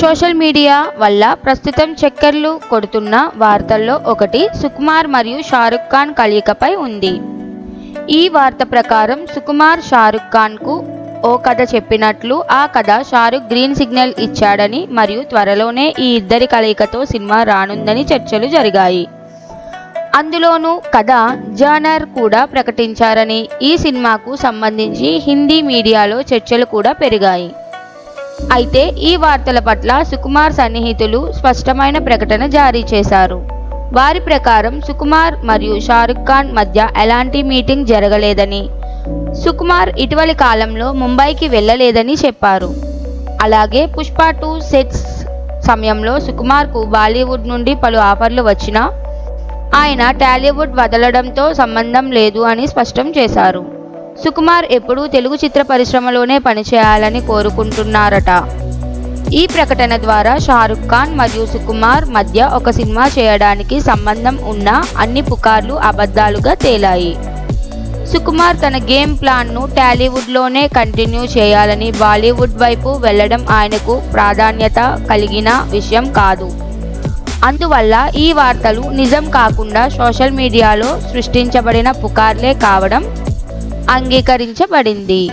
Social media వల్ల ప్రస్తుతం చక్కర్లు కొడుతున్న వార్తల్లో ఒకటి సుకుమార్ మరియు షారుఖ్ ఖాన్ కలయికపై ఉంది. ఈ వార్త ప్రకారం సుకుమార్ షారుఖ్ ఖాన్కు ఓ కథ చెప్పినట్లు ఆ కథ షారుఖ్ గ్రీన్ సిగ్నల్ ఇచ్చాడని మరియు త్వరలోనే ఈ ఇద్దరి కలయికతో సినిమా రానుందని చర్చలు జరిగాయి. అందులోనూ కథ జర్నర్ కూడా ప్రకటించారని ఈ సినిమాకు సంబంధించి హిందీ మీడియాలో చర్చలు కూడా పెరిగాయి. అయితే ఈ వార్తల పట్ల సుకుమార్ సన్నిహితులు స్పష్టమైన ప్రకటన జారీ చేశారు. వారి ప్రకారం సుకుమార్ మరియు షారుఖ్ ఖాన్ మధ్య ఎలాంటి మీటింగ్ జరగలేదని సుకుమార్ ఇటీవలి కాలంలో ముంబైకి వెళ్ళలేదని చెప్పారు. అలాగే పుష్ప టూ సెట్స్ సమయంలో సుకుమార్కు బాలీవుడ్ నుండి పలు ఆఫర్లు వచ్చినా ఆయన టాలీవుడ్ వదలడంతో సంబంధం లేదు అని స్పష్టం చేశారు. సుకుమార్ ఎప్పుడూ తెలుగు చిత్ర పరిశ్రమలోనే పనిచేయాలని కోరుకుంటున్నారట. ఈ ప్రకటన ద్వారా షారుఖ్ ఖాన్ మరియు సుకుమార్ మధ్య ఒక సినిమా చేయడానికి సంబంధం ఉన్న అన్ని పుకార్లు అబద్ధాలుగా తేలాయి. సుకుమార్ తన గేమ్ ప్లాన్ను టాలీవుడ్లోనే కంటిన్యూ చేయాలని బాలీవుడ్ వైపు వెళ్ళడం ఆయనకు ప్రాధాన్యత కలిగిన విషయం కాదు. అందువల్ల ఈ వార్తలు నిజం కాకుండా సోషల్ మీడియాలో సృష్టించబడిన పుకార్లే కావడం అంగీకరించబడింది.